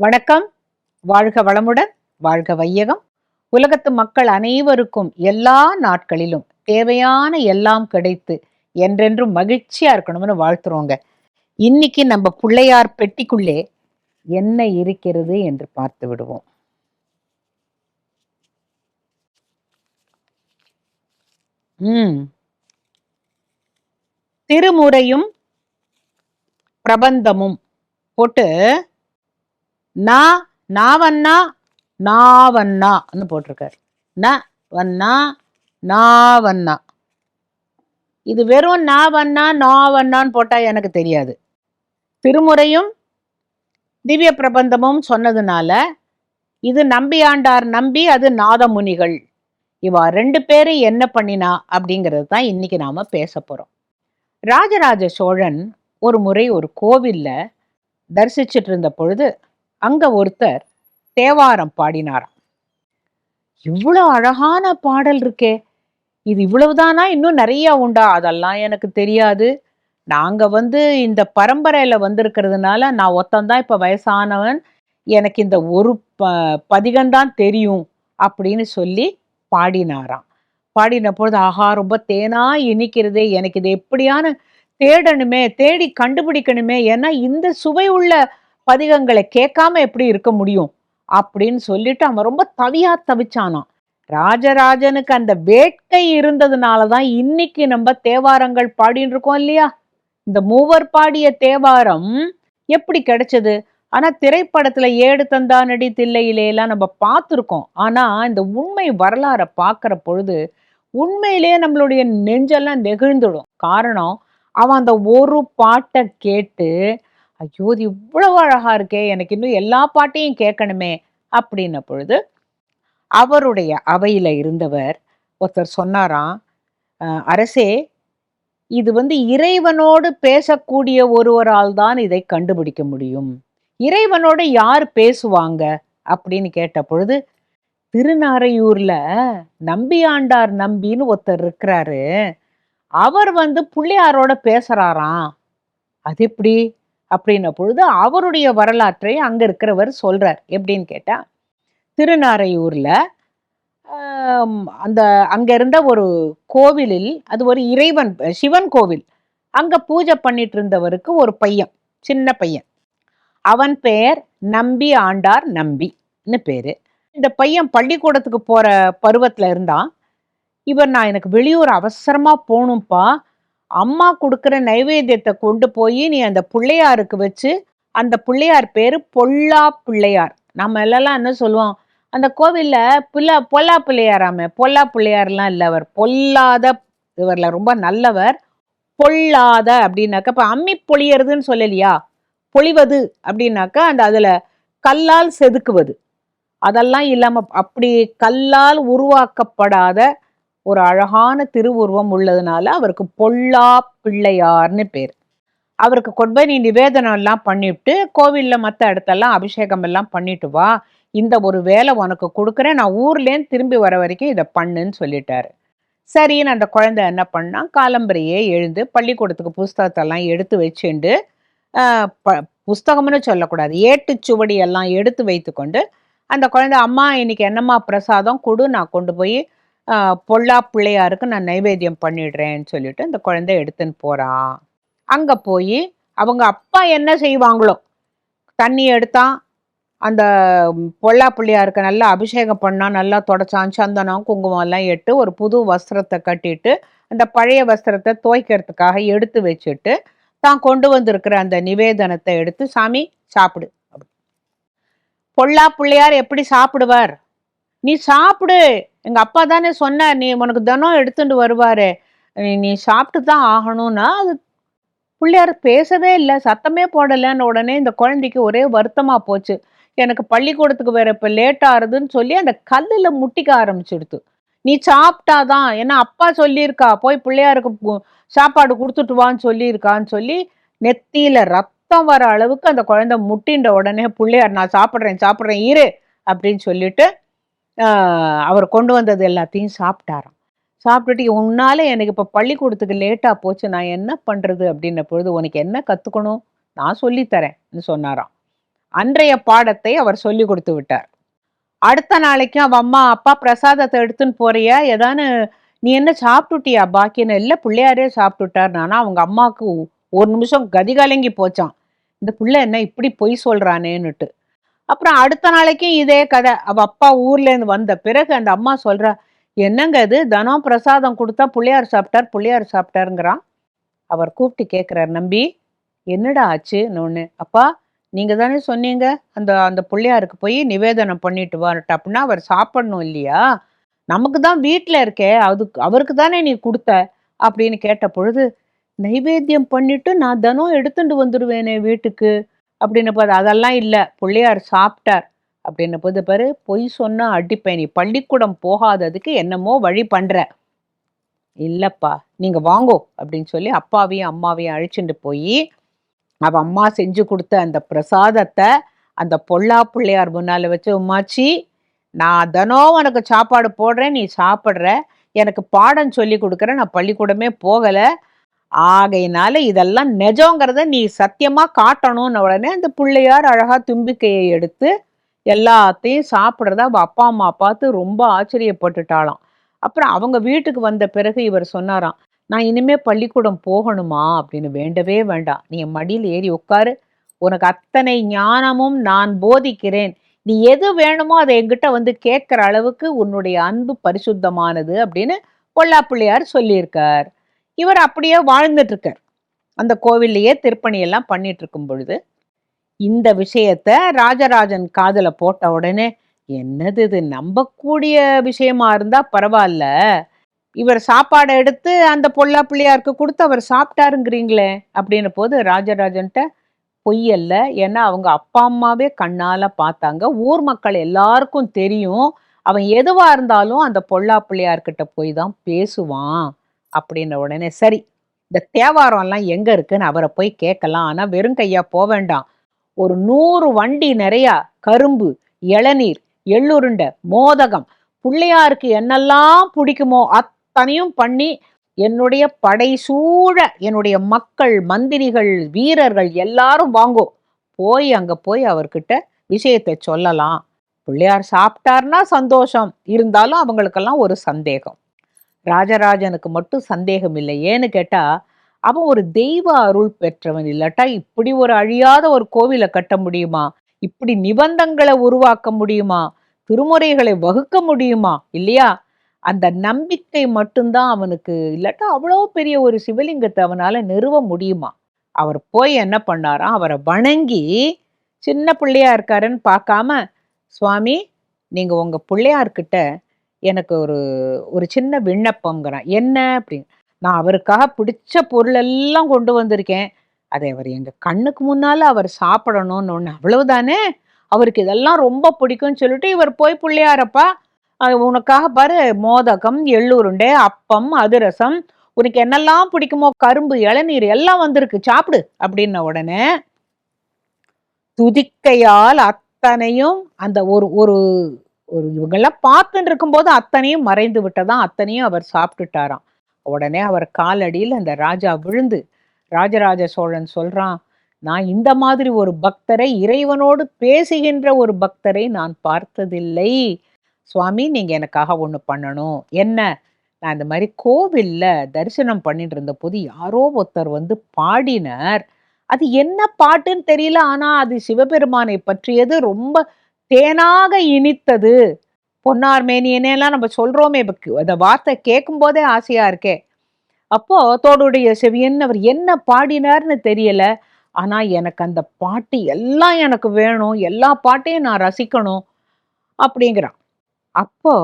வணக்கம். வாழ்க வளமுடன் வாழ்க வையகம். உலகத்து மக்கள் அனைவருக்கும் எல்லா நாட்களிலும் தேவையான எல்லாம் கிடைத்து என்றென்றும் மகிழ்ச்சியா இருக்கணும்னு வாழ்த்துறோங்க. இன்னைக்கு நம்ம பிள்ளையார் பெட்டிக்குள்ளே என்ன இருக்கிறது என்று பார்த்து விடுவோம். உம் திருமுறையும் பிரபந்தமும் போட்டு நா நாவண்ணா நாவண்ணான்னு போட்டிருக்காரு. ந வண்ணா நாவண்ணா. இது வெறும் நாவண்ணா நாவண்ணான்னு போட்டால் எனக்கு தெரியாது. திருமுறையும் திவ்ய பிரபந்தமும் சொன்னதுனால இது நம்பியாண்டார் நம்பி அது நாதமுனிகள். இவா ரெண்டு பேரும் என்ன பண்ணினா அப்படிங்கிறது தான் இன்னைக்கு நாம் பேச போகிறோம் ராஜராஜ சோழன் ஒரு முறை ஒரு கோவிலில் தரிசிச்சிட்டு இருந்த பொழுது அங்க ஒருத்தர் தேவாரம் பாடினாராம். இவ்வளோ அழகான பாடல் இருக்கே. இது இவ்வளவுதானா? இன்னும் நிறைய உண்டா? அதெல்லாம் எனக்கு தெரியாது. நாங்க வந்து இந்த பரம்பரையில வந்திருக்கிறதுனால நான் ஒத்தந்தான் இப்ப வயசானவன். எனக்கு இந்த ஒரு ப பதிகம்தான் தெரியும் அப்படின்னு சொல்லி பாடினாராம். பாடின பொழுது ஆஹா ரொம்ப தேனா இனிக்கிறதே. எனக்கு இது எப்படியான தேடணுமே தேடி கண்டுபிடிக்கணுமே. ஏன்னா இந்த சுவை உள்ள பதிகங்களை கேட்காம எப்படி இருக்க முடியும்? அப்படின்னு சொல்லிட்டு அவன் ரொம்ப தவியா தவிச்சானான் ராஜராஜனுக்கு அந்த வேட்கை இருந்ததுனால தான் இன்னைக்கு நம்ம தேவாரங்கள் பாடின்னு இருக்கோம் இல்லையா? இந்த மூவர் பாடிய தேவாரம் எப்படி கிடைச்சது? ஆனா திரைப்படத்துல ஏடு தந்தா நடி தில்லையிலே எல்லாம் நம்ம பார்த்துருக்கோம். ஆனா இந்த உண்மை வரலாறை பார்க்குற பொழுது உண்மையிலேயே நம்மளுடைய நெஞ்செல்லாம் நெகிழ்ந்துடும். காரணம் அவன் அந்த ஒரு பாட்டை கேட்டு ஐயோ இது இவ்வளவு அழகா இருக்கே எனக்கு இன்னும் எல்லா பாட்டையும் கேட்கணுமே அப்படின்ன பொழுது அவருடைய அவையில் இருந்தவர் ஒருத்தர் சொன்னாராம் அரசே இது வந்து இறைவனோடு பேசக்கூடிய ஒருவரால் தான் இதை கண்டுபிடிக்க முடியும். இறைவனோடு யார் பேசுவாங்க? அப்படின்னு கேட்ட பொழுது திருநாரையூர்ல நம்பியாண்டார் நம்பின்னு ஒருத்தர் இருக்கிறாரு. அவர் வந்து பிள்ளையாரோட பேசுறாராம். அது எப்படி? அப்படின்ன பொழுது அவருடைய வரலாற்றை அங்கே இருக்கிறவர் சொல்கிறார் எப்படின்னு கேட்டால் திருநாரையூரில் அந்த அங்கே இருந்த ஒரு கோவிலில் அது ஒரு இறைவன் சிவன் கோவில் அங்கே பூஜை பண்ணிட்டு இருந்தவருக்கு ஒரு பையன் சின்ன பையன். அவன் பெயர் நம்பி ஆண்டார் நம்பின்னு பேர். இந்த பையன் பள்ளிக்கூடத்துக்கு போகிற பருவத்தில் இருந்தான். இவர் நான் எனக்கு வெளியூர் அவசரமாக போகணும்ப்பா அம்மா கொடுக்குற நைவேத்தியத்தை கொண்டு போய் நீ அந்த பிள்ளையாருக்கு வச்சு அந்த பிள்ளையார் பேரு பொல்லா பிள்ளையார். நம்ம எல்லாம் என்ன சொல்லுவோம்? அந்த கோவிலில் பிள்ளை பொல்லா பிள்ளையாராமே பொல்லா பிள்ளையார்லாம் இல்லை அவர். பொல்லாத இவரில் ரொம்ப நல்லவர். பொல்லாத அப்படின்னாக்க இப்போ அம்மி பொழியறதுன்னு சொல்லலையா? பொழிவது அப்படின்னாக்கா அந்த அதில் கல்லால் செதுக்குவது. அதெல்லாம் இல்லாமல் அப்படி கல்லால் உருவாக்கப்படாத ஒரு அழகான திருவுருவம் உள்ளதுனால அவருக்கு பொல்லா பிள்ளையார்னு பேர். அவருக்கு கொண்டு போய் நீ நிவேதனம் எல்லாம் பண்ணிவிட்டு கோவில்ல மற்ற இடத்தெல்லாம் அபிஷேகம் எல்லாம் பண்ணிட்டு வா இந்த ஒரு வேலை உனக்கு கொடுக்குறேன் நான் ஊர்லேருந்து திரும்பி வர வரைக்கும் இதை பண்ணுன்னு சொல்லிட்டாரு. சரின்னு அந்த குழந்தை என்ன பண்ணா காலம்பரையே எழுந்து பள்ளிக்கூடத்துக்கு புஸ்தகத்தெல்லாம் எடுத்து வச்சுண்டு ப- புஸ்தகம்னு சொல்லக்கூடாது ஏட்டுச்சுவடி எல்லாம் எடுத்து வைத்துக்கொண்டு அந்த குழந்தை அம்மா இன்னைக்கு என்னம்மா பிரசாதம் கொடு நான் கொண்டு போய் பொல்லா பிள்ளையாருக்கு நான் நைவேத்தியம் பண்ணிடுறேன்னு சொல்லிட்டு அந்த குழந்தை எடுத்துன்னு போகிறான் அங்கே போய் அவங்க அப்பா என்ன செய்வாங்களோ தண்ணி எடுத்தான் அந்த பொல்லா பிள்ளையாருக்கு நல்லா அபிஷேகம் பண்ணால் நல்லா தொடச்சான் சந்தனம் குங்குமம் எல்லாம் எட்டு ஒரு புது வஸ்திரத்தை கட்டிட்டு அந்த பழைய வஸ்திரத்தை துவைக்கிறதுக்காக எடுத்து வச்சுட்டு தான் கொண்டு வந்திருக்கிற அந்த நிவேதனத்தை எடுத்து சாமி சாப்பிடு. பொல்லா பிள்ளையார் எப்படி சாப்பிடுவார்? நீ சாப்பிடு. எங்க அப்பா தானே சொன்னார் நீ உனக்கு தினம் எடுத்துட்டு வருவாரு. நீ- சாப்பிட்டு தான் ஆகணும்னா அது பிள்ளையார் பேசவே இல்லை. சத்தமே போடலைன்னு உடனே இந்த குழந்தைக்கு ஒரே வருத்தமா போச்சு. எனக்கு பள்ளிக்கூடத்துக்கு வேற இப்ப லேட் ஆகுதுன்னு சொல்லி அந்த கல்லுல முட்டிக்க ஆரம்பிச்சிடுது நீ சாப்பிட்டாதான் ஏன்னா அப்பா சொல்லியிருக்கா போய் பிள்ளையாருக்கு சாப்பாடு கொடுத்துட்டு வான்னு சொல்லியிருக்கான்னு சொல்லி நெத்தியில ரத்தம் வர அளவுக்கு அந்த குழந்தை முட்டின்ற உடனே பிள்ளையார் நான் சாப்பிட்றேன் சாப்பிட்றேன் இரு அப்படின்னு சொல்லிட்டு அவர் கொண்டு வந்தது எல்லாத்தையும் சாப்பிட்டாராம். சாப்பிட்டுட்டு உன்னால எனக்கு இப்போ பள்ளிக்கூடத்துக்கு லேட்டாக போச்சு நான் என்ன பண்ணுறது அப்படின்ன பொழுது உனக்கு என்ன கற்றுக்கணும் நான் சொல்லித்தரேன்னு சொன்னாராம். அன்றைய பாடத்தை அவர் சொல்லி கொடுத்து விட்டார். அடுத்த நாளைக்கும் அவள் அம்மா அப்பா பிரசாதத்தை எடுத்துன்னு போறியா? ஏதானு நீ என்ன சாப்பிட்டுட்டியா பாக்கின்னு இல்லை பிள்ளையாரே சாப்பிட்டுட்டார். நானா அவங்க அம்மாவுக்கு ஒரு நிமிஷம் கதிகலங்கி போச்சான் இந்த பிள்ளை என்ன இப்படி பொய் சொல்கிறானேன்னுட்டு அப்புறம் அடுத்த நாளைக்கும் இதே கதை. அவ அப்பா ஊர்லேருந்து வந்த பிறகு அந்த அம்மா சொல்கிறா என்னங்க இது? தனம் பிரசாதம் கொடுத்தா பிள்ளையார் சாப்பிட்டார் பிள்ளையார் சாப்பிட்டாருங்கிறான். அவர் கூப்பிட்டு கேட்குறார் நம்பி என்னடா ஆச்சுன்னு ஒன்று அப்பா நீங்கள் தானே சொன்னீங்க அந்த அந்த பிள்ளையாருக்கு போய் நிவேதனம் பண்ணிட்டு வரட்டு அப்படின்னா அவர் சாப்பிடணும் இல்லையா? நமக்கு தான் வீட்டில் இருக்கே அதுக்கு அவருக்கு தானே நீ கொடுத்த? அப்படின்னு கேட்ட பொழுது நைவேத்தியம் பண்ணிட்டு நான் தினம் எடுத்துட்டு வந்துடுவேனே வீட்டுக்கு. அப்படின்னு போது அதெல்லாம் இல்லை. பிள்ளையார் சாப்பிட்டார். அப்படின்னு போது பாரு பொய் சொன்னா அடிப்பேன் நீ பள்ளிக்கூடம் போகாததுக்கு என்னமோ வழி பண்ணுற இல்லைப்பா நீங்கள் வாங்கோ அப்படின்னு சொல்லி அப்பாவையும் அம்மாவையும் அழிச்சுட்டு போய் அவள் அம்மா செஞ்சு கொடுத்த அந்த பிரசாதத்தை அந்த பொல்லா பிள்ளையார் முன்னால் வச்சு உமாச்சி நான் தினம் உனக்கு சாப்பாடு போடுறேன் நீ சாப்பிட்ற. எனக்கு பாடம் சொல்லி கொடுக்குறேன் நான் பள்ளிக்கூடமே போகலை. ஆகையினால இதெல்லாம் நிஜங்கிறத நீ சத்தியமா காட்டணும்னு உடனே அந்த பிள்ளையார் அழகா தும்பிக்கையை எடுத்து எல்லாத்தையும் சாப்பிட்றத அவள் அப்பா அம்மா பார்த்து ரொம்ப ஆச்சரியப்பட்டுட்டாளாம். அப்புறம் அவங்க வீட்டுக்கு வந்த பிறகு இவர் சொன்னாராம் நான் இனிமே பள்ளிக்கூடம் போகணுமா? அப்படின்னு வேண்டவே வேண்டாம். நீ என் மடியில் ஏறி உட்காரு. உனக்கு அத்தனை ஞானமும் நான் போதிக்கிறேன். நீ எது வேணுமோ அதை எங்கிட்ட வந்து கேட்குற அளவுக்கு உன்னுடைய அன்பு பரிசுத்தமானது அப்படின்னு பொல்லா பிள்ளையார் சொல்லியிருக்கார். இவர் அப்படியே வாழ்ந்துட்டு இருக்கார் அந்த கோவில்லையே திருப்பணியெல்லாம் பண்ணிட்டு இருக்கும் பொழுது இந்த விஷயத்த ராஜராஜன் காதல போட்ட உடனே என்னது இது? நம்பக்கூடிய விஷயமா இருந்தா பரவாயில்ல இவர் சாப்பாடை எடுத்து அந்த பொல்லா பிள்ளையாருக்கு கொடுத்து அவர் சாப்பிட்டாருங்கிறீங்களே அப்படின்ன போது ராஜராஜன்ட்ட பொய்யல்ல. ஏன்னா அவங்க அப்பா அம்மாவே கண்ணால பார்த்தாங்க. ஊர் மக்கள் எல்லாருக்கும் தெரியும். அவன் எதுவா இருந்தாலும் அந்த பொல்லா பிள்ளையார்கிட்ட போய் தான் பேசுவான். அப்படின்ன உடனே சரி இந்த தேவாரம்லாம் எங்க இருக்குன்னு அவரை போய் கேட்கலாம். ஆனா வெறும் கையா போக வேண்டாம். ஒரு நூறு வண்டி நிறையா கரும்பு இளநீர் எள்ளுருண்டை மோதகம் பிள்ளையாருக்கு என்னெல்லாம் பிடிக்குமோ அத்தனையும் பண்ணி என்னுடைய படை சூழ என்னுடைய மக்கள் மந்திரிகள் வீரர்கள் எல்லாரும் வாங்கோ. போய் அங்க போய் அவர்கிட்ட விஷயத்தை சொல்லலாம். பிள்ளையார் சாப்பிட்டார்னா சந்தோஷம். இருந்தாலும் அவங்களுக்கெல்லாம் ஒரு சந்தேகம். ராஜராஜனுக்கு மட்டும் சந்தேகம் இல்லை. ஏன்னு கேட்டா அவன் ஒரு தெய்வ அருள் பெற்றவன் இல்லாட்டா? இப்படி ஒரு அழியாத ஒரு கோவிலை கட்ட முடியுமா? இப்படி நிபந்தங்களை உருவாக்க முடியுமா? திருமுறைகளை வகுக்க முடியுமா? இல்லையா? அந்த நம்பிக்கை மட்டும்தான் அவனுக்கு இல்லாட்டா? அவ்வளோ பெரிய ஒரு சிவலிங்கத்தை அவனால் நிறுவ முடியுமா? அவர் போய் என்ன பண்ணாராம் அவரை வணங்கி சின்ன பிள்ளையா இருக்காருன்னு பார்க்காம சுவாமி நீங்கள் உங்கள் பிள்ளையார்கிட்ட எனக்கு ஒரு ஒரு சின்ன விண்ணப்பங்கிறான் என்ன? அப்படின்னு. நான் அவருக்காக பிடிச்ச பொருள் எல்லாம் கொண்டு வந்திருக்கேன். அதை அவர் எங்கள் கண்ணுக்கு முன்னால் அவர் சாப்பிடணும்னு. ஒன்று அவ்வளவுதானே? அவருக்கு இதெல்லாம் ரொம்ப பிடிக்கும்னு சொல்லிட்டு இவர் போய் பிள்ளையாரப்பா உனக்காக பாரு மோதகம் எள்ளுருண்டை அப்பம் அதிரசம் உனக்கு என்னெல்லாம் பிடிக்குமோ கரும்பு இளநீர் எல்லாம் வந்திருக்கு. சாப்பிடு. அப்படின்ன உடனே துதிக்கையால் அத்தனையும் அந்த ஒரு ஒரு ஒரு இவங்கெல்லாம் பார்த்துட்டு இருக்கும்போது அத்தனையும் மறைந்து விட்டதாம் அத்தனையும் அவர் சாப்பிட்டுட்டாராம். உடனே அவர் காலடியில் அந்த ராஜா விழுந்து ராஜராஜ சோழன் சொல்றான் நான் இந்த மாதிரி ஒரு பக்தரை இறைவனோடு பேசுகின்ற ஒரு பக்தரை நான் பார்த்ததில்லை. சுவாமி நீங்க எனக்காக ஒன்று பண்ணணும். என்ன? நான் இந்த மாதிரி கோவிலில் தரிசனம் பண்ணிட்டு இருந்த போது யாரோ ஒருத்தர் வந்து பாடினார். அது என்ன பாட்டுன்னு தெரியல ஆனால் அது சிவபெருமானை பற்றியது ரொம்ப தேனாக இனித்தது. பொன்னார் மேனியனெல்லாம் நம்ம சொல்கிறோமே அந்த வார்த்தை கேட்கும் போதே இருக்கே. அப்போ தோடுடைய செவியன் அவர் என்ன பாடினார்னு தெரியல. ஆனால் எனக்கு அந்த பாட்டு எல்லாம் எனக்கு வேணும் எல்லா பாட்டையும் நான் ரசிக்கணும் அப்படிங்கிறான். அப்போ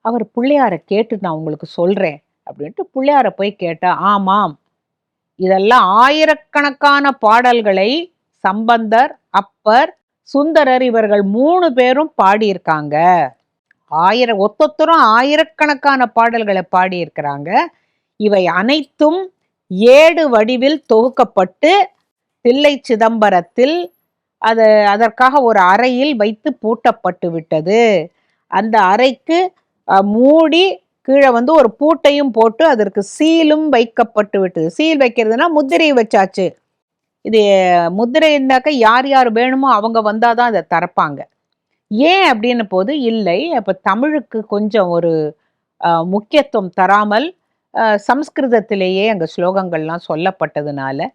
அவர் பிள்ளையாரை கேட்டு நான் உங்களுக்கு சொல்கிறேன் அப்படின்ட்டு பிள்ளையாரை போய் கேட்டா ஆமாம் இதெல்லாம் ஆயிரக்கணக்கான பாடல்களை சம்பந்தர் அப்பர் சுந்தரர் இவர்கள் மூணு பேரும் பாடியிருக்காங்க. ஆயிர ஒத்தொத்தரும் ஆயிரக்கணக்கான பாடல்களை பாடியிருக்கிறாங்க. இவை அனைத்தும் ஏடு வடிவில் தொகுக்கப்பட்டு தில்லை சிதம்பரத்தில் அது அதற்காக ஒரு அறையில் வைத்து பூட்டப்பட்டு விட்டது. அந்த அறைக்கு மூடி கீழே வந்து ஒரு பூட்டையும் போட்டு அதற்கு சீலும் வைக்கப்பட்டு விட்டது. சீல் வைக்கிறதுனா முத்திரை வச்சாச்சு. இது முத்திரை இருந்தாக்க யார் யார் வேணுமோ அவங்க வந்தால் தான் அதை திறப்பாங்க ஏன் அப்படின்னு போது இல்லை அப்போ தமிழுக்கு கொஞ்சம் ஒரு முக்கியத்துவம் தராமல் சம்ஸ்கிருதத்திலேயே அங்கே ஸ்லோகங்கள்லாம் சொல்லப்பட்டதுனால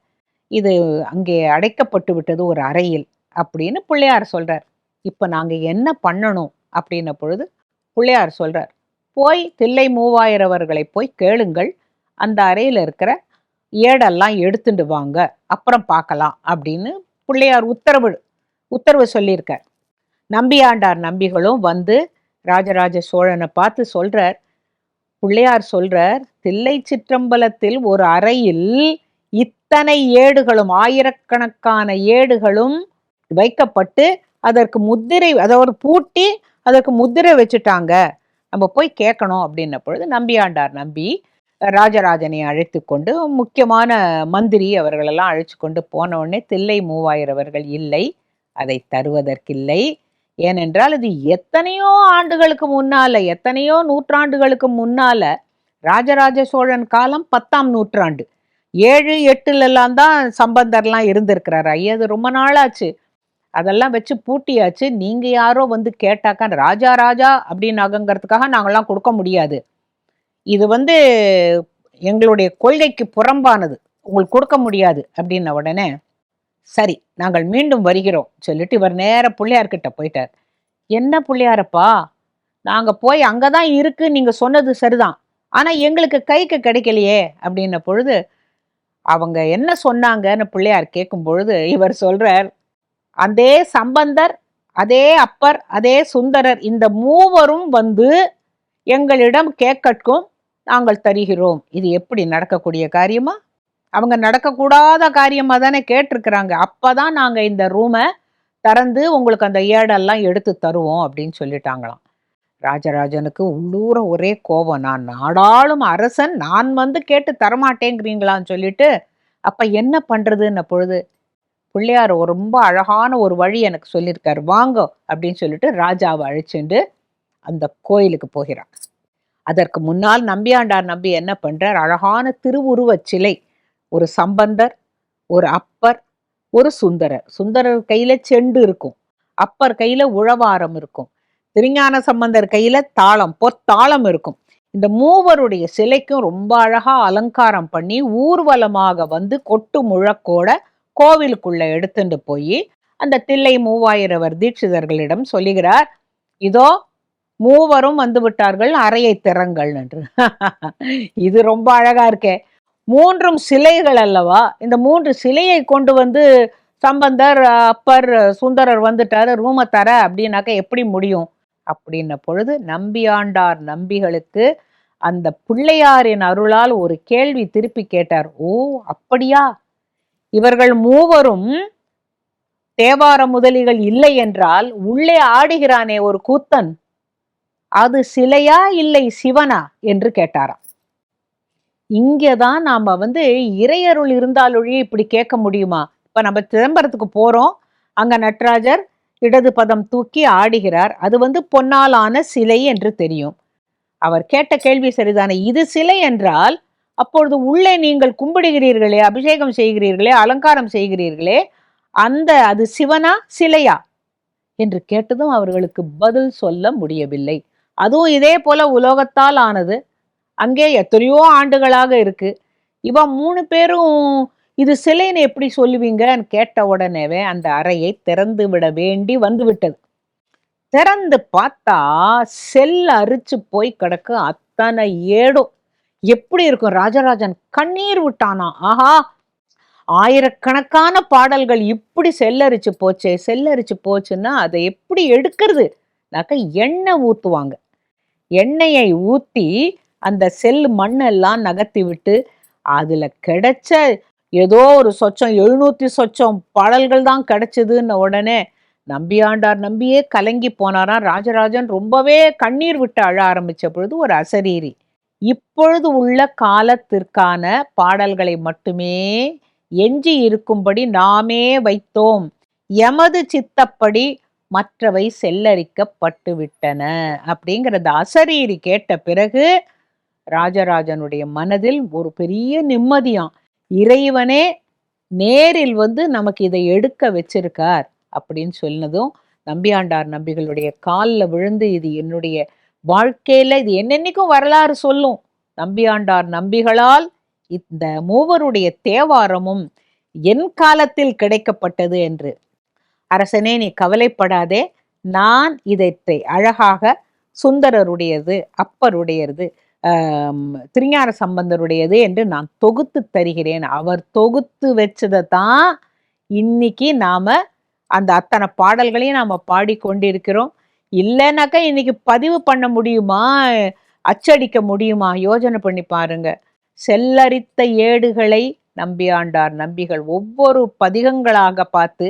இது அங்கே அடைக்கப்பட்டு விட்டது ஒரு அறையில் அப்படின்னு பிள்ளையார் சொல்கிறார் இப்போ நாங்கள் என்ன பண்ணணும் அப்படின்ன பொழுது பிள்ளையார் சொல்கிறார் போய் தில்லை மூவாயிரவர்களை போய் கேளுங்கள். அந்த அறையில் இருக்கிற ஏடெல்லாம் எடுத்துட்டு வாங்க அப்புறம் பார்க்கலாம் அப்படின்னு பிள்ளையார் உத்தரவு உத்தரவு சொல்லியிருக்கார். நம்பியாண்டார் நம்பிகளும் வந்து ராஜராஜ சோழனை பார்த்து சொல்றார். பிள்ளையார் சொல்றார் தில்லை சிற்றம்பலத்தில் ஒரு அறையில் இத்தனை ஏடுகளும் ஆயிரக்கணக்கான ஏடுகளும் வைக்கப்பட்டு அதற்கு முத்திரை அதோடு பூட்டி அதற்கு முத்திரை வச்சுட்டாங்க. நம்ம போய் கேட்கணும் அப்படின்ன பொழுது நம்பியாண்டார் நம்பி ராஜராஜனை அழைத்து கொண்டு முக்கியமான மந்திரி அவர்களெல்லாம் அழைச்சு கொண்டு போன உடனே தில்லை மூவாயிரவர்கள் இல்லை அதை தருவதற்கில்லை. ஏனென்றால் இது எத்தனையோ ஆண்டுகளுக்கு முன்னால எத்தனையோ நூற்றாண்டுகளுக்கு முன்னால ராஜராஜ சோழன் காலம் பத்தாம் நூற்றாண்டு. ஏழு எட்டுலெல்லாம் தான் சம்பந்தர்லாம் இருந்திருக்கிறார். ஐயா அது ரொம்ப நாளாச்சு. அதெல்லாம் வச்சு பூட்டியாச்சு. நீங்கள் யாரோ வந்து கேட்டாக்கா ராஜா ராஜா அப்படின்னு அப்படின்னாகங்கிறதுக்காக நாங்களாம் கொடுக்க முடியாது. இது வந்து எங்களுடைய கொள்கைக்கு புறம்பானது. உங்களுக்கு கொடுக்க முடியாது அப்படின்ன உடனே சரி நாங்கள் மீண்டும் வருகிறோம் சொல்லிட்டு இவர் நேர பிள்ளையார்கிட்ட போயிட்டார். என்ன பிள்ளையாரப்பா? நாங்கள் போய் அங்கே தான் இருக்கு நீங்கள் சொன்னது சரிதான். ஆனால் எங்களுக்கு கைக்கு கிடைக்கலையே அப்படின்ன பொழுது அவங்க என்ன சொன்னாங்கன்னு பிள்ளையார் கேட்கும் பொழுது இவர் சொல்றார் அதே சம்பந்தர் அதே அப்பர் அதே சுந்தரர் இந்த மூவரும் வந்து எங்களிடம் கேட்கட்கும் நாங்கள் தருகிறோம். இது எப்படி நடக்கக்கூடிய காரியமா? அவங்க நடக்கக்கூடாத காரியமாக தானே கேட்டிருக்கிறாங்க. அப்பதான் நாங்கள் இந்த ரூமை திறந்து உங்களுக்கு அந்த ஏடெல்லாம் எடுத்து தருவோம் அப்படின்னு சொல்லிட்டாங்களாம். ராஜராஜனுக்கு உள்ளூர ஒரே கோபம். நான் நாடாளும் அரசன் நான் வந்து கேட்டு தரமாட்டேங்கிறீங்களான்னு சொல்லிட்டு அப்போ என்ன பண்ணுறதுன்ன பொழுது பிள்ளையார் ரொம்ப அழகான ஒரு வழி எனக்கு சொல்லியிருக்காரு. வாங்கோ அப்படின்னு சொல்லிட்டு ராஜாவை அழைச்சிண்டு அந்த கோயிலுக்கு போகிறான் அதற்கு முன்னால் நம்பியாண்டார் நம்பி என்ன பண்றார்? அழகான திருவுருவச் சிலை ஒரு சம்பந்தர் ஒரு அப்பர் ஒரு சுந்தரர். சுந்தரர் கையில செண்டு இருக்கும். அப்பர் கையில உழவாரம் இருக்கும். திருஞான சம்பந்தர் கையில தாளம் பொத்தாளம் இருக்கும். இந்த மூவருடைய சிலைக்கும் ரொம்ப அழகா அலங்காரம் பண்ணி ஊர்வலமாக வந்து கொட்டு முழக்கோட கோவிலுக்குள்ள எடுத்துட்டு போய் அந்த தில்லை மூவாயிரவர் தீட்சிதர்களிடம் சொல்லுகிறார் இதோ மூவரும் வந்து விட்டார்கள் அறையை திறங்கள் என்று. இது ரொம்ப அழகா இருக்கே. மூன்றும் சிலைகள் அல்லவா? இந்த மூன்று சிலையை கொண்டு வந்து சம்பந்தர் அப்பர் சுந்தரர் வந்துட்டாரு ரூமை தர அப்படின்னாக்க எப்படி முடியும்? அப்படின்ன பொழுது நம்பியாண்டார் நம்பிகளுக்கு அந்த பிள்ளையாரின் அருளால் ஒரு கேள்வி திருப்பி கேட்டார். ஓ அப்படியா? இவர்கள் மூவரும் தேவார முதலிகள் இல்லை என்றால் உள்ளே ஆடுகிறானே ஒரு கூத்தன். அது சிலையா இல்லை சிவனா? என்று கேட்டாராம். இங்கேதான் நாம வந்து இறையருள் இருந்தாலொழிய இப்படி கேட்க முடியுமா? இப்ப நம்ம சிதம்பரத்துக்கு போறோம். அங்க நட்ராஜர் இடது பதம் தூக்கி ஆடுகிறார். அது வந்து பொன்னாலான சிலை என்று தெரியும். அவர் கேட்ட கேள்வி சரிதானே? இது சிலை என்றால் அப்பொழுது உள்ளே நீங்கள் கும்பிடுகிறீர்களே அபிஷேகம் செய்கிறீர்களே அலங்காரம் செய்கிறீர்களே அந்த அது சிவனா சிலையா? என்று கேட்டதும் அவர்களுக்கு பதில் சொல்ல முடியவில்லை. அதுவும் இதே போல உலோகத்தால் ஆனது. அங்கே எத்தனையோ ஆண்டுகளாக இருக்கு. இவன் மூணு பேரும் இது சிலைன்னு எப்படி சொல்லுவீங்கன்னு கேட்ட உடனேவே அந்த அறையை திறந்து விட வேண்டி வந்து விட்டது. திறந்து பார்த்தா செல் அரிச்சு போய் கிடக்கு அத்தனை ஏடும். எப்படி இருக்கும் ராஜராஜன்? கண்ணீர் விட்டானா? ஆஹா! ஆயிரக்கணக்கான பாடல்கள் இப்படி செல்லரிச்சு போச்சே செல்லரிச்சு போச்சுன்னா அதை எப்படி எடுக்கிறது? நாக்க எண்ணெய் ஊற்றுவாங்க எண்ணெயை ஊத்தி அந்த செல் மண்ணெல்லாம் நகர்த்தி விட்டு அதுல கிடைச்ச ஏதோ ஒரு சொச்சம் எழுநூத்தி சொச்சம் பாடல்கள் தான் கிடைச்சதுன்ன உடனே நம்பியாண்டார் நம்பியே கலங்கி போனாராம் ராஜராஜன் ரொம்பவே கண்ணீர் விட்டு அழ ஆரம்பிச்ச பொழுது ஒரு அசரீரி. இப்பொழுது உள்ள காலத்திற்கான பாடல்களை மட்டுமே எஞ்சி இருக்கும்படி நாமே வைத்தோம். எமது சித்தப்படி மற்றவை செல்லரிக்கப்பட்டு விட்டன அப்படிங்கிறத அசரீரி கேட்ட பிறகு ராஜராஜனுடைய மனதில் ஒரு பெரிய நிம்மதியாம். இறைவனே நேரில் வந்து நமக்கு இதை எடுக்க வச்சிருக்கார் அப்படின்னு சொன்னதும் நம்பியாண்டார் நம்பிகளுடைய காலில் விழுந்து இது என்னுடைய வாழ்க்கையில் இது என்னென்னைக்கும் வரலாறு சொல்லும். நம்பியாண்டார் நம்பிகளால் இந்த மூவருடைய தேவாரமும் என் காலத்தில் கிடைக்கப்பட்டது என்று. அரசனே நீ கவலைப்படாதே. நான் இதை அழகாக சுந்தரருடையது அப்பருடையது ஆம், திருஞான சம்பந்தருடையது என்று நான் தொகுத்து தருகிறேன். அவர் தொகுத்து வச்சதை தான் இன்னைக்கு நாம அந்த அத்தனை பாடல்களையும் நாம பாடிக்கொண்டிருக்கிறோம். இல்லைனாக்கா இன்னைக்கு பதிவு பண்ண முடியுமா? அச்சடிக்க முடியுமா? யோசனை பண்ணி பாருங்க. செல்லரித்த ஏடுகளை நம்பியாண்டார் நம்பிகள். ஒவ்வொரு பதிகங்களாக பார்த்து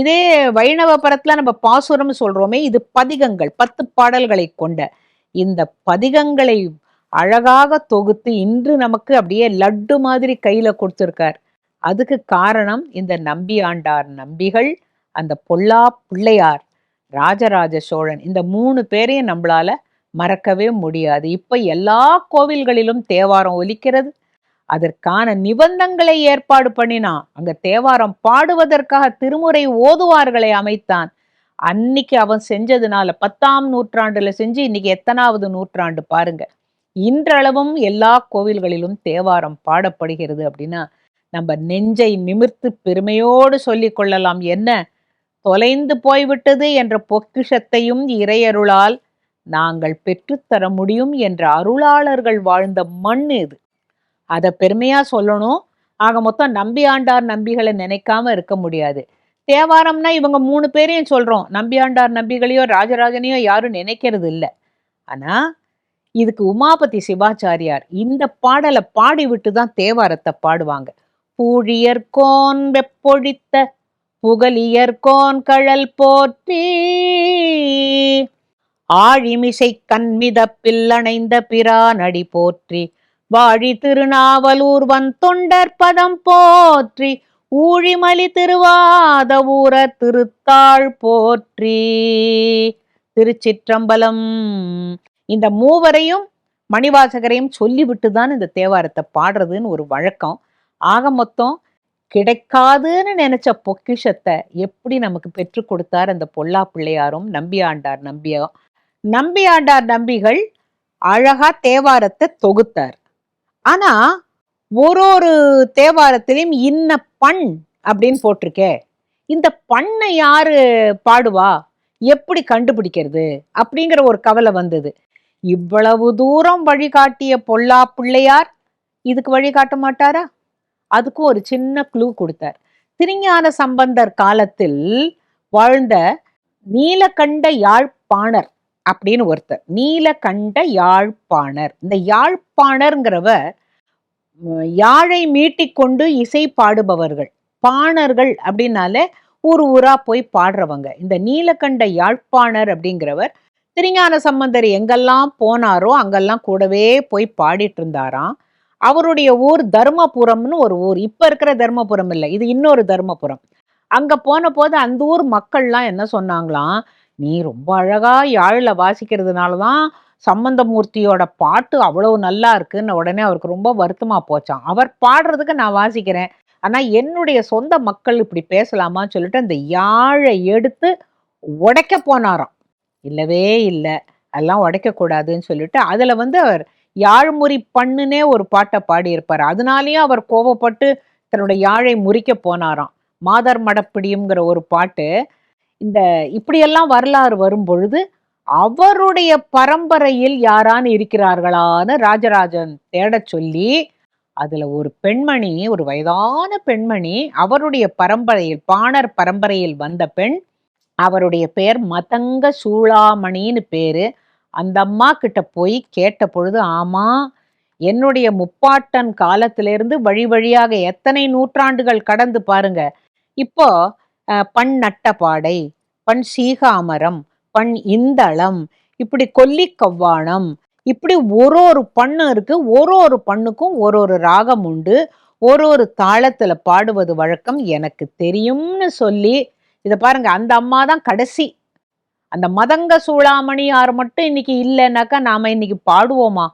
இதே வைணவ பரத்துல நம்ம பாசுரம் சொல்றோமே இது பதிகங்கள் பத்து பாடல்களை கொண்ட. இந்த பதிகங்களை அழகாக தொகுத்து இன்று நமக்கு அப்படியே லட்டு மாதிரி கையில கொடுத்துருக்கார். அதுக்கு காரணம் இந்த நம்பி ஆண்டார் நம்பிகள் அந்த பொல்லா பிள்ளையார் ராஜராஜ சோழன் இந்த மூணு பேரையும் நம்மளால மறக்கவே முடியாது. இப்ப எல்லா கோவில்களிலும் தேவாரம் ஒலிக்கிறது அதற்கான நிபந்தங்களை ஏற்பாடு பண்ணினான். அங்க தேவாரம் பாடுவதற்காக திருமுறை ஓதுவார்களை அமைத்தான். அன்னைக்கு அவன் செஞ்சதுனால பத்தாம் நூற்றாண்டுல செஞ்சு இன்னைக்கு எத்தனாவது நூற்றாண்டு பாருங்க. இன்றளவும் எல்லா கோவில்களிலும் தேவாரம் பாடப்படுகிறது அப்படின்னா நம்ம நெஞ்சை நிமிர்த்து பெருமையோடு சொல்லிக் கொள்ளலாம். என்ன? தொலைந்து போய்விட்டது என்ற பொக்கிஷத்தையும் இறையருளால் நாங்கள் பெற்றுத்தர முடியும் என்ற அருளாளர்கள் வாழ்ந்த மண் இது. அதை பெருமையா சொல்லணும். ஆக மொத்தம் நம்பி ஆண்டார் நம்பிகளை நினைக்காம இருக்க முடியாது. தேவாரம்னா இவங்க மூணு பேரையும் சொல்றோம். நம்பியாண்டார் நம்பிகளையோ ராஜராஜனையோ யாரும் நினைக்கிறது இல்லை. ஆனா இதுக்கு உமாபதி சிவாச்சாரியார் இந்த பாடலை பாடி விட்டு தான் தேவாரத்தை பாடுவாங்க. பூழியர்கோன் வெப்பொழித்த புகலியர்கோன் கழல் போற்றி ஆழிமிசை கண்மிதப்பில் அணைந்த பிரானடி போற்றி வாழி திருநாவலூர் வன் தொண்டர் பதம் போற்றி ஊழிமலி திருவாத ஊர திருத்தாள் போற்றி. திருச்சிற்றம்பலம். இந்த மூவரையும் மணிவாசகரையும் சொல்லிவிட்டு தான் இந்த தேவாரத்தை பாடுறதுன்னு ஒரு வழக்கம். ஆக மொத்தம் கிடைக்காதுன்னு நினைச்ச பொக்கிஷத்தை எப்படி நமக்கு பெற்றுக் கொடுத்தார் அந்த பொல்லா பிள்ளையாரும் நம்பியாண்டார் நம்பியா நம்பியாண்டார் நம்பிகள் அழகா தேவாரத்தை தொகுத்தார். ஆனா ஒரு ஒரு தேவாரத்திலையும் இன்ன பண் அப்படின்னு போட்டிருக்கே. இந்த பண்ணை யாரு பாடுவா? எப்படி கண்டுபிடிக்கிறது? அப்படிங்கிற ஒரு கவலை வந்தது. இவ்வளவு தூரம் வழிகாட்டிய பொல்லா பிள்ளையார் இதுக்கு வழிகாட்ட மாட்டாரா? அதுக்கு ஒரு சின்ன க்ளூ கொடுத்தார். திருஞான சம்பந்தர் காலத்தில் வாழ்ந்த நீலகண்ட யாழ்ப்பாணர் அப்படின்னு ஒருத்தர். நீலகண்ட யாழ்ப்பாணர். இந்த யாழ்ப்பாணர்ங்கிறவர் யாழை மீட்டிக்கொண்டு இசை பாடுபவர்கள். பாணர்கள் அப்படின்னாலே ஊர் ஊரா போய் பாடுறவங்க. இந்த நீலகண்ட யாழ்ப்பாணர் அப்படிங்கிறவர் திருஞான சம்பந்தர் எங்கெல்லாம் போனாரோ அங்கெல்லாம் கூடவே போய் பாடிட்டு இருந்தாராம் அவருடைய ஊர் தர்மபுரம்னு ஒரு ஊர். இப்ப இருக்கிற தர்மபுரம் இல்லை இது இன்னொரு தர்மபுரம். அங்க போன போது அந்த ஊர் மக்கள்லாம் என்ன சொன்னாங்களாம்? நீ ரொம்ப அழகாக யாழில் வாசிக்கிறதுனால தான் சம்பந்தமூர்த்தியோட பாட்டு அவ்வளோ நல்லா இருக்குன்னு உடனே அவருக்கு ரொம்ப வருத்தமாக போச்சான் அவர் பாடுறதுக்கு நான் வாசிக்கிறேன். ஆனால் என்னுடைய சொந்த மக்கள் இப்படி பேசலாமான்னு சொல்லிட்டு அந்த யாழை எடுத்து உடைக்க போனாராம். இல்லவே இல்லை. அதெல்லாம் உடைக்கக்கூடாதுன்னு சொல்லிட்டு அதில் வந்து அவர் யாழ்முறி பண்ணுனே ஒரு பாட்டை பாடியிருப்பார். அதனாலேயும் அவர் கோபப்பட்டு தன்னுடைய யாழை முறிக்க போனாராம். மாதர் மடப்பிடியுங்கிற ஒரு பாட்டு இந்த இப்படியெல்லாம் வரலாறு வரும் பொழுது அவருடைய பரம்பரையில் யாரான இருக்கிறார்களான்னு ராஜராஜன் தேடச் சொல்லி அதுல ஒரு பெண்மணி ஒரு வயதான பெண்மணி அவருடைய பரம்பரையில் பாணர் பரம்பரையில் வந்த பெண் அவருடைய பெயர் மதங்க சூளாமணின்னு பேரு. அந்த அம்மா கிட்ட போய் கேட்ட பொழுது ஆமா என்னுடைய முப்பாட்டன் காலத்திலிருந்து வழி வழியாக எத்தனை நூற்றாண்டுகள் கடந்து பாருங்க. இப்போ பண் நட்டபாடை பண் சீகாமரம் பண் இந்தளம் இப்படி கொல்லி கவ்வாணம் இப்படி ஒரு ஒரு பண்ணு இருக்கு ஒரு ஒரு பண்ணுக்கும் ஒரு ஒரு ராகம் உண்டு ஒரு ஒரு தாளத்துல பாடுவது வழக்கம் எனக்கு தெரியும்னு சொல்லி இதை பாருங்க அந்த அம்மா தான் கடைசி. அந்த மதங்க சூளாமணியார் மட்டும் இன்னைக்கு இல்லைன்னாக்கா நாம இன்னைக்கு பாடுவோமா?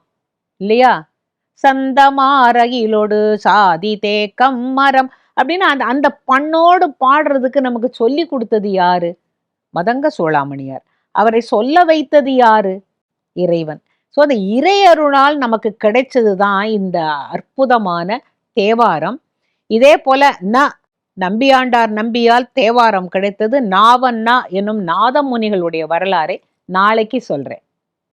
இல்லையா? சந்தமாரகிலோடு சாதி தேக்கம் மரம் அப்படின்னு அந்த அந்த பண்ணோடு பாடுறதுக்கு நமக்கு சொல்லி கொடுத்தது யாரு? மதங்க சோழாமணியார். அவரை சொல்ல வைத்தது யாரு? இறைவன். ஸோ அந்த இறையருளால் நமக்கு கிடைச்சது தான் இந்த அற்புதமான தேவாரம். இதே போல ந நம்பியாண்டார் நம்பியால் தேவாரம் கிடைத்தது. நாவண்ணா என்னும் நாதமுனிகளுடைய வரலாறை நாளைக்கு சொல்றேன்.